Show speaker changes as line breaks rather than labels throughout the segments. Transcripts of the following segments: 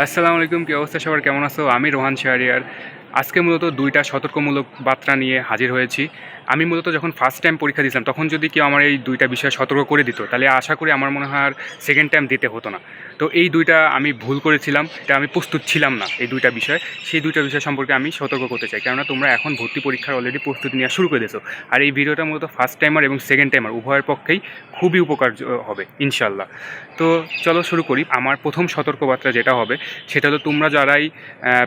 আসসালামু আলাইকুম, কি অবস্থা সবার? কেমন আছো? আমি রোহান শাহরিয়ার। আজকে মূলত দুইটা সতর্কমূলক বার্তা নিয়ে হাজির হয়েছি। আমি মূলত যখন ফার্স্ট টাইম পরীক্ষা দিয়েছিলাম, তখন যদি কেউ আমার এই দুইটা বিষয়ে সতর্ক করে দিত, তাহলে আশা করি আমার মনে হয় আর সেকেন্ড টাইম দিতে হতো না। তো এই দুইটা আমি ভুল করেছিলাম, এটা আমি প্রস্তুত ছিলাম না এই দুইটা বিষয়। সেই দুইটা বিষয় সম্পর্কে আমি সতর্ক করতে চাই, কেননা তোমরা এখন ভর্তি পরীক্ষার অলরেডি প্রস্তুতি নেওয়া শুরু করে দিয়েছ। আর এই ভিডিওটা মূলত ফার্স্ট টাইমার এবং সেকেন্ড টাইমার উভয়ের পক্ষেই খুবই উপকার হবে ইনশাল্লাহ তো চলো শুরু করি, আমার প্রথম সতর্কবার্তা যেটা হবে, সেটা হলো তোমরা যারাই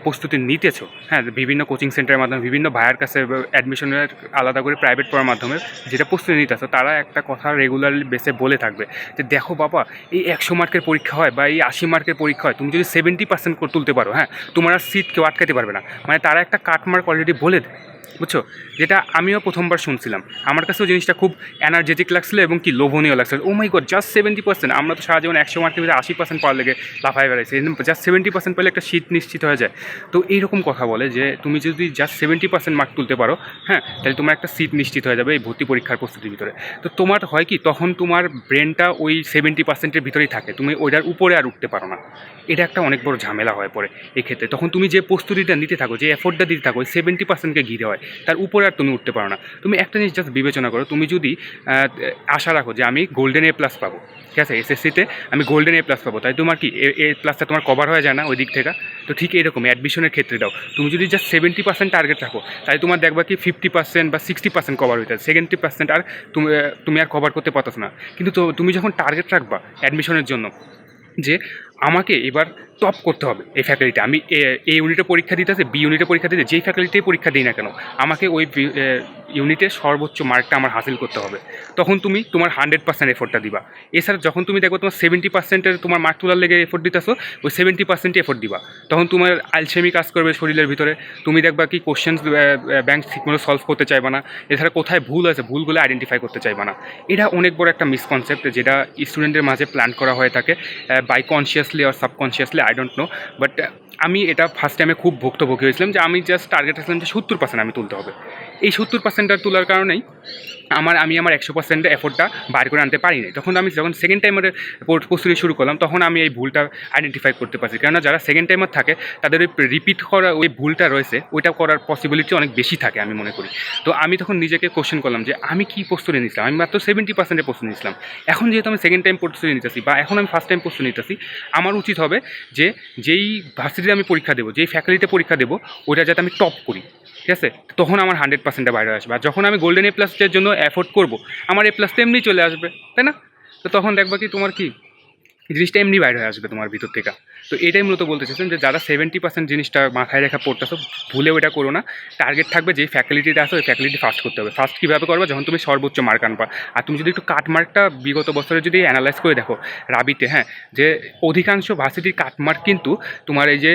প্রস্তুতি নিতেছো হ্যাঁ বিভিন্ন কোচিং সেন্টারের মাধ্যমে, বিভিন্ন ভাইয়ের কাছে অ্যাডমিশনের আলাদা করে প্রাইভেট পড়ার মাধ্যমে যেটা প্রস্তুতি নিতে আসো, তারা একটা কথা রেগুলারলি বেসে বলে থাকবে যে, দেখো বাবা, এই একশো মার্কের পরীক্ষা হয় বা এই আশি মার্কের পরীক্ষা হয়, তুমি যদি সেভেন্টি পার্সেন্ট তুলতে পারো হ্যাঁ তোমার আর সিট কেউ আটকাতে পারবে না। মানে তারা একটা কাট মার্ক অলরেডি বলে দেয়। বুঝছ? যেটা আমিও প্রথমবার শুনছিলাম। আমার কাছেও জিনিসটা খুব এনার্জেটিক লাগছিল এবং কি লোভনীয় লাগছিল। ও my god just seventy percent আমরা তো সারা জীবন একশো মার্কের ভিতরে আশি পার্সেন্ট পাওয়ার লেগে লাফাই বেড়াইছি। জাস্ট সেভেন্টি পার্সেন্ট পেলে একটা শীত নিশ্চিত হয়ে যায়। তো এইরকম কথা বলে যে, তুমি যদি জাস্ট সেভেন্টি পার্সেন্ট মার্ক তুলতে পারো হ্যাঁ তাহলে তোমার একটা সিট নিশ্চিত হয়ে যাবে এই ভর্তি পরীক্ষার প্রস্তুতির ভিতরে। তো তোমার হয় কি, তখন তোমার ব্রেনটা ওই সেভেন্টি পার্সেন্টের ভিতরেই থাকে। তুমি ওইটার উপরে আর উঠতে পারো না। এটা একটা অনেক বড় ঝামেলা হয়ে পড়ে এক্ষেত্রে। তখন তুমি যে প্রস্তুতিটা নিতে থাকো, যে এফোর্টটা দিতে থাকো, ওই সেভেন্টি পার্সেন্টকে ঘিরে হয়। তার উপরে আর তুমি উঠতে পারো না। তুমি একটা জিনিস জাস্ট বিবেচনা করো, তুমি যদি আশা রাখো যে আমি গোল্ডেন এ প্লাস পাবো, ঠিক আছে? এসএসসিতে আমি গোল্ডেন এ প্লাস পাবো। তাই তোমার কি, এ প্লাসটা তোমার কভার হয়ে যায় না ওই দিক থেকে? তো ঠিক এরকম অ্যাডমিশনের ক্ষেত্রে দাও। তুমি যদি জাস্ট সেভেন্টি পার্সেন্ট টার্গেট রাখো তাই তোমার দেখবা কি ফিফটি পার্সেন্ট বা সিক্সটি পার্সেন্ট কভার হয়ে হইতে সেভেন্টি পার্সেন্ট আর তুমি তুমি আর কভার করতে পারতো না। কিন্তু তুমি যখন টার্গেট রাখবা অ্যাডমিশনের জন্য, যে আমাকে এবার টপ করতে হবে এই ফ্যাকাল্টিতে আমি এ- ইউনিটে পরীক্ষা দিতে আছে বি ইউনিটে পরীক্ষা দিতে যেই ফ্যাকাল্টিতে পরীক্ষা দিই না কেন, আমাকে ওই ইউনিটে সর্বোচ্চ মার্কটা আমার হাসিল করতে হবে। তখন তুমি তোমার হান্ড্রেড পার্সেন্ট এফোর্টটা দিবা। এছাড়া যখন তুমি দেখো তোমার সেভেন্টি পার্সেন্টের তোমার মার্ক তোলার লেগে এফোর্ট দিতেছো, ওই সেভেন্টি পার্সেন্টই এফোর্ট দিবা। তখন তোমার আলসেমি কাজ করবে শরীরের ভিতরে। তুমি দেখবা কি কোশ্চেন্স ব্যাংক ঠিকমতো সলভ করতে চাইবা না। এছাড়া কোথায় ভুল আছে ভুলগুলো আইডেন্টিফাই করতে চাইবা না। এটা অনেক বড় একটা মিসকনসেপ্ট যেটা স্টুডেন্টের মাঝে প্ল্যান করা হয়ে থাকে by consciously or subconsciously i don't know. But uh, আমি এটা ফার্স্ট টাইমে খুব ভুক্তভোগী হয়েছিলাম যে আমি জাস্ট টার্গেট আসলাম যে সত্তর পার্সেন্ট আমি তুলতে হবে। এই সত্তর পার্সেন্টটা তোলার কারণেই আমার, আমি আমার একশো পার্সেন্টের এফোর্টটা বার করে আনতে পারিনি। তখন আমি যখন সেকেন্ড টাইমের প্রস্তুতি শুরু করলাম, তখন আমি এই ভুলটা আইডেন্টিফাই করতে পারছি। কেননা যারা সেকেন্ড টাইমার থাকে, তাদের ওই রিপিট করা ওই ভুলটা রয়েছে, ওইটা করার পসিবিলিটি অনেক বেশি থাকে আমি মনে করি। তো আমি তখন নিজেকে কোশ্চেন করলাম যে আমি কি প্রস্তুতি নিয়েছিলাম? আমি মাত্র সেভেন্টি পার্সেন্টের প্রস্তুতি নিয়েছিলাম। এখন যেহেতু আমি সেকেন্ড টাইম প্রস্তুতি নিতেছি বা এখন আমি ফার্স্ট টাইম প্রস্তুতি নিতেছি, আমার উচিত হবে যে যেই ভার্সিটিতে আমি পরীক্ষা দেবো, যেই ফ্যাকাল্টিতে পরীক্ষা দেবো, ওইটা যাতে আমি টপ করি, ঠিক আছে? তখন আমার হান্ড্রেড পার্সেন্টটা বাইরে আসবে। আর যখন আমি গোল্ডেন এ প্লাসের জন্য অ্যাফোর্ড করব, আমার এ প্লাস তো এমনি চলে আসবে, তাই না? তো তখন দেখবা কি, তোমার কি জিনিসটা এমনি বাইরে হয়ে আসবে তোমার ভিতর থেকে। তো এটাই মূলত বলতে চাইছেন যে যারা সেভেন্টি পার্সেন্ট জিনিসটা মাথায় রেখা পড়তেছো, ভুলেও এটা করো না। টার্গেট থাকবে যে ফ্যাকাল্টিতে আসো ওই ফ্যাকাল্টি ফার্স্ট করতে হবে। ফার্স্ট কীভাবে করবে? যখন তুমি সর্বোচ্চ মার্ক আনবা। আর তুমি যদি একটু কাট মার্কটা বিগত বছরে যদি অ্যানালাইজ করে দেখো, রাবিতে হ্যাঁ যে অধিকাংশ ভার্সিটির কাট মার্ক কিন্তু তোমার এই যে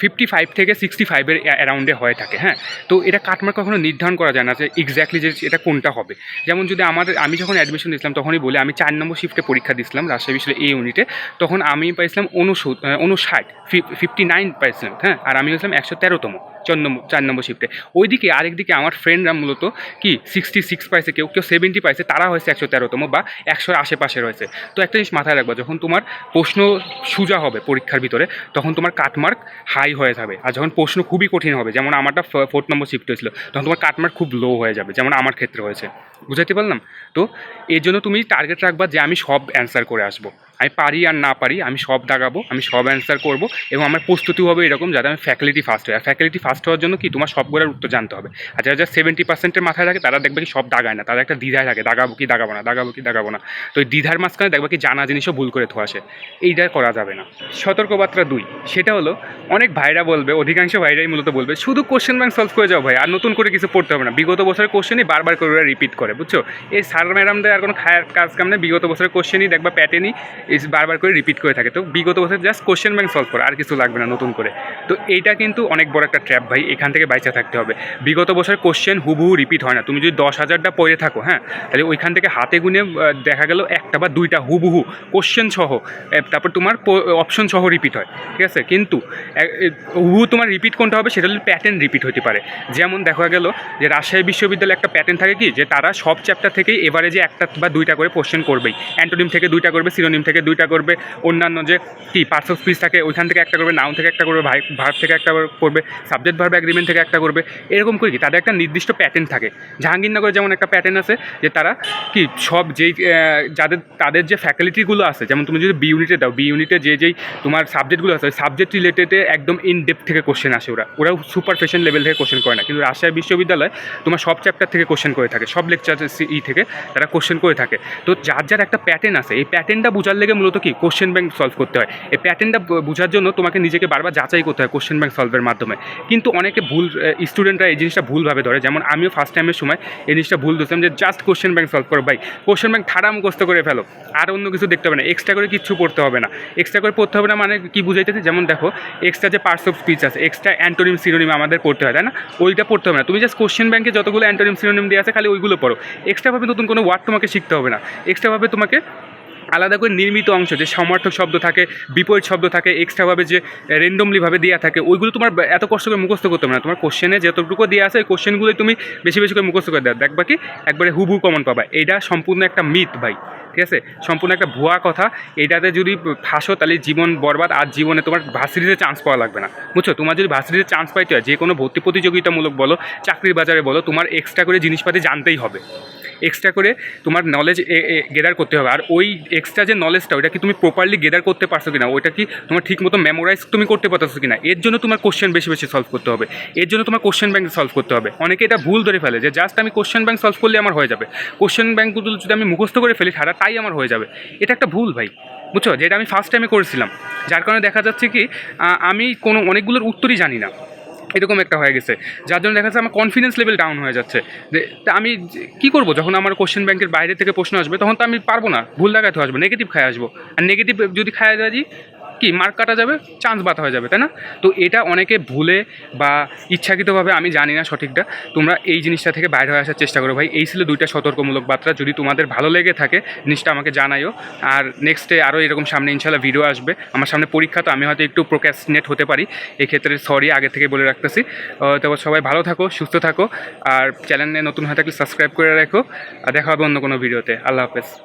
ফিফটি ফাইভ থেকে সিক্সটি ফাইভের অ্যারাউন্ডে হয়ে থাকে হ্যাঁ। তো এটা কাটমার্ক কখনো নির্ধারণ করা যায় না যে এক্স্যাক্টলি যে এটা কোনটা হবে। যেমন যদি আমাদের, আমি যখন অ্যাডমিশন নিয়েছিলাম তখনই বলে, আমি চার নম্বর শিফটে পরীক্ষা দিয়েছিলাম রাজশাহী বিশ্ববিদ্যালয় এই ইউনিটে তখন আমি পাইছিলাম উনষাট ফিফটি নাইন পাইছিলাম হ্যাঁ? আর আমি হয়েছিলাম একশো তেরোতম। চার নম্বর চার নম্বর শিফটে ওইদিকে আরেকদিকে আমার ফ্রেন্ডরা মূলত কি সিক্সটি সিক্স পাইছে, কেউ কেউ সেভেন্টি পাইছে, তারা হয়েছে একশো তেরোতম বা একশোর আশেপাশে রয়েছে। তো একটা জিনিস মাথায় রাখবা, যখন তোমার প্রশ্ন সোজা হবে পরীক্ষার ভিতরে, তখন তোমার কাটমার্ক হাই হয়ে যাবে। আর যখন প্রশ্ন খুবই কঠিন হবে, যেমন আমারটা ফোর্থ নম্বর শিফট হয়েছিল তখন তোমার কাটমার্ক খুব লো হয়ে যাবে, যেমন আমার ক্ষেত্রে হয়েছে। বুঝাতে পারলাম? তো এর জন্য তুমি টার্গেট রাখবা যে আমি সব অ্যান্সার করে আসব। আমি পারি আর না পারি, আমি সব দাগাবো আমি সব অ্যান্সার করব এবং আমার প্রস্তুতি হবে এরকম যাতে আমি ফ্যাকাল্টি ফার্স্ট হয় আর ফ্যাকাল্টি ফার্স্ট হওয়ার জন্য কি, তোমার সবগুলোর উত্তর জানতে হবে। আর যারা যারা সেভেন্টি পার্সেন্টের মাথায় থাকে, তারা দেখবে কি সব দাগায় না, তারা একটা দ্বিধায় থাকে, দাগাবো কি, দাগাবো না, দাগাবো কি, দাগাবো না। তো এই দ্বিধার মাঝখানে দেখবে কি জানা জিনিসও ভুল করে থোয়া আসে। এইটা করা যাবে না। সতর্কবার্তা দুই, সেটা হলো অনেক ভাইরা বলবে, অধিকাংশ ভাইরাই মূলত বলবে, শুধু কোশ্চেন ব্যাংক সলভ করে যাও ভাই, আর নতুন করে কিছু পড়তে হবে না। বিগত বছরের কোশ্চেনই বারবার করে রিপিট করে, বুঝছ? এই স্যার ম্যাডামদের আর কোনো খায়ার কাজ কাম নেই, বিগত বছরের কোশ্চেনই দেখবা প্যাটেনই বারবার করে রিপিট করে থাকে। তো বিগত বছর জাস্ট কোশ্চেন ব্যাংক সলভ করে, আর কিছু লাগবে না নতুন করে। তো এইটা কিন্তু অনেক বড় একটা ট্র্যাপ ভাই, এখান থেকে বাইচা থাকতে হবে। বিগত বছর কোশ্চেন হুবহু রিপিট হয় না। তুমি যদি দশ হাজারটা পড়ে থাকো হ্যাঁ তাহলে ওইখান থেকে হাতে গুনে দেখা গেল একটা বা দুইটা হুবহু কোশ্চেন সহ তারপর তোমার অপশন সহ রিপিট হয়। ঠিক আছে? কিন্তু হুবহু তোমার রিপিট কোনটা হবে সেটা হলো প্যাটার্ন রিপিট হতে পারে। যেমন দেখা গেল যে রাজশাহী বিশ্ববিদ্যালয়ে একটা প্যাটার্ন থাকে কি, যে তারা সব চ্যাপ্টার থেকেই এভারেজে একটা বা দুইটা করে কোশ্চেন করবেই। অ্যান্টোনিম থেকে দুইটা করবে সিনোনিম থেকে থেকে দুইটা করবে, অন্যান্য যে কি পার্টস অফ স্পিচ থাকে, ওইখান থেকে একটা করবে নাউন থেকে একটা করবে, ভাই ভার্ব থেকে একটা করবে সাবজেক্ট ভার্ব অ্যাগ্রিমেন্ট থেকে একটা করবে, এরকম করে কি, তাদের একটা নির্দিষ্ট প্যাটার্ন থাকে। জাহাঙ্গীরনগরে যেমন একটা প্যাটার্ন আছে, যে তারা কি, সব যেই যাদের, তাদের যে ফ্যাকাল্টিগুলো আছে, যেমন তুমি যদি বি ইউনিটে দাও বি ইউনিটে যে যেই তোমার সাবজেক্টগুলো আছে সাবজেক্ট রিলেটেডে একদম ইন ডেপথ থেকে কোশ্চেন আসে ওরা। ওরাও সুপারফেশন লেভেল থেকে কোশ্চেন করে না, কিন্তু রাজশাহী বিশ্ববিদ্যালয় তোমার সব চ্যাপ্টার থেকে কোশ্চেন করে থাকে, সব লেকচার ই থেকে তারা কোশ্চেন করে থাকে। তো যার যার একটা প্যাটার্ন আছে, এই প্যাটার্নটা বোঝার লেগে মূলত কি? কোশ্চেন ব্যাংক সলভ করতে হয়। এই প্যাটার্নটা বোঝার জন্য তোমাকে নিজেকে বারবার যাচাই করতে হয় কোশ্চেন ব্যাংক সলভের মাধ্যমে। কিন্তু অনেকে ভুল স্টুডেন্টরা এই জিনিসটা ভুলভাবে ধরে। যেমন আমিও ফার্স্ট টাইমের সময় এই জিনিসটা ভুল ধরছিলাম যে জাস্ট কোশ্চেন ব্যাংক সলভ করো ভাই। কোশ্চেন ব্যাংক ঠাড়া মুখস্থ করে ফেলো। আর অন্য কিছু দেখতে হবে না। এক্সট্রা করে কিচ্ছু পড়তে হবে না। এক্সট্রা করে পড়তে হবে না মানে কি বুঝাইতেছে? যেমন দেখো এক্সট্রা যে পার্টস অফ স্পিচ আছে এক্সট্রা অ্যান্টোনিম সিনোনিম আমাদের পড়তে হয়, তাই না? ওইটা পড়তে হবে না। তুমি জাস্ট কোশ্চেন ব্যাংকে যতগুলো অ্যান্টোনিম সিনোনিম দিয়ে আছে, খালি ওইগুলো পড়ো। এক্সট্রাভাবে নতুন কোনো ওয়ার্ড তোমাকে শিখতে হবে না। এক্সট্রাভাবে তোমাকে আলাদা করে নির্মিত অংশ, যে সমার্থক শব্দ থাকে, বিপরীত শব্দ থাকে এক্সট্রাভাবে যে র্যান্ডমলিভাবে দেওয়া থাকে, ওইগুলো তোমার এত কষ্ট করে মুখস্থ করতে হবে না। তোমার কোশ্চেনে যতটুকু দেওয়া আছে, ওই কোশ্চেনগুলোই তুমি বেশি বেশি করে মুখস্থ করে দেওয়া দেখবা কি একবারে হুবু কমন পাবা। এটা সম্পূর্ণ একটা মিথ ভাই, ঠিক আছে? সম্পূর্ণ একটা ভুয়া কথা। এটাতে যদি ফাঁসো, তাহলে জীবন বরবাদ, আর জীবনে তোমার ভার্সিটিতে চান্স পাওয়া লাগবে না। বুঝছ? তোমার যদি ভার্সিটিতে চান্স পাইতে হয়, যে কোনো ভর্তি প্রতিযোগিতামূলক বলো, চাকরির বাজারে বলো, তোমার এক্সট্রা করে জিনিসপাতি জানতেই হবে। এক্সট্রা করে তোমার নলেজ গেদার করতে হবে। আর ওই এক্সট্রা যে নলেজটা ওইটা কি তুমি প্রপারলি গেদার করতে পারছ কিনা? ওইটা কি তোমার ঠিক মতো মেমোরাইজ তুমি করতে পারছ কিনা? এর জন্য তোমার কোশ্চেন বেশি বেশি সলভ করতে হবে। এর জন্য তোমার কোশ্চেন ব্যাংক সলভ করতে হবে। অনেকে এটা ভুল ধরে ফেলে যে জাস্ট আমি কোশ্চেন ব্যাংক সলভ করলে আমার হয়ে যাবে। কোশ্চেন ব্যাংকগুলো যদি আমি মুখস্থ করে ফেলি, সারা তাই আমার হয়ে যাবে। এটা একটা ভুল ভাই, বুঝছ? যেটা আমি ফার্স্ট টাইমে করেছিলাম। যার কারণে দেখা যাচ্ছে কি আমি কোনো অনেকগুলোর উত্তরই জানি না। এরকম একটা হয়ে গেছে। যার জন্য দেখা যাচ্ছে আমার কনফিডেন্স লেভেল ডাউন হয়ে যাচ্ছে। যে আমি কি করব? যখন আমার কোশ্চেন ব্যাংকের বাইরে থেকে প্রশ্ন আসবে, তখন তো আমি পারব না। ভুল দেখাতে আসব নেগেটিভ খায় আসব। আর নেগেটিভ যদি খায় যাই কি মার্ক কাটা যাবে চান্স বাতা হয়ে যাবে তাই না? তো এটা অনেকে ভুলে বা ইচ্ছাকৃতভাবে আমি জানি না সঠিকটা। তোমরা এই জিনিসটা থেকে বাইরে হয়ে আসার চেষ্টা করো ভাই। এই ছিল দুইটা সতর্কমূলক বার্তা। যদি তোমাদের ভালো লেগে থাকে জিনিসটা আমাকে জানাইও। আর নেক্সটে আরও এরকম সামনে ইনশাল্লাহ ভিডিও আসবে। আমার সামনে পরীক্ষা তো আমি হয়তো একটু প্রোক্যাস্টিনেট হতে পারি। এক্ষেত্রে সরি আগে থেকে বলে রাখতেছি। আহ, তো সবাই ভালো থাকো সুস্থ থাকো। আর চ্যানেলে নতুন হয়ে থাকলে সাবস্ক্রাইব করে রাখো। আর দেখা হবে অন্য কোনো ভিডিওতে আল্লাহ হাফেজ।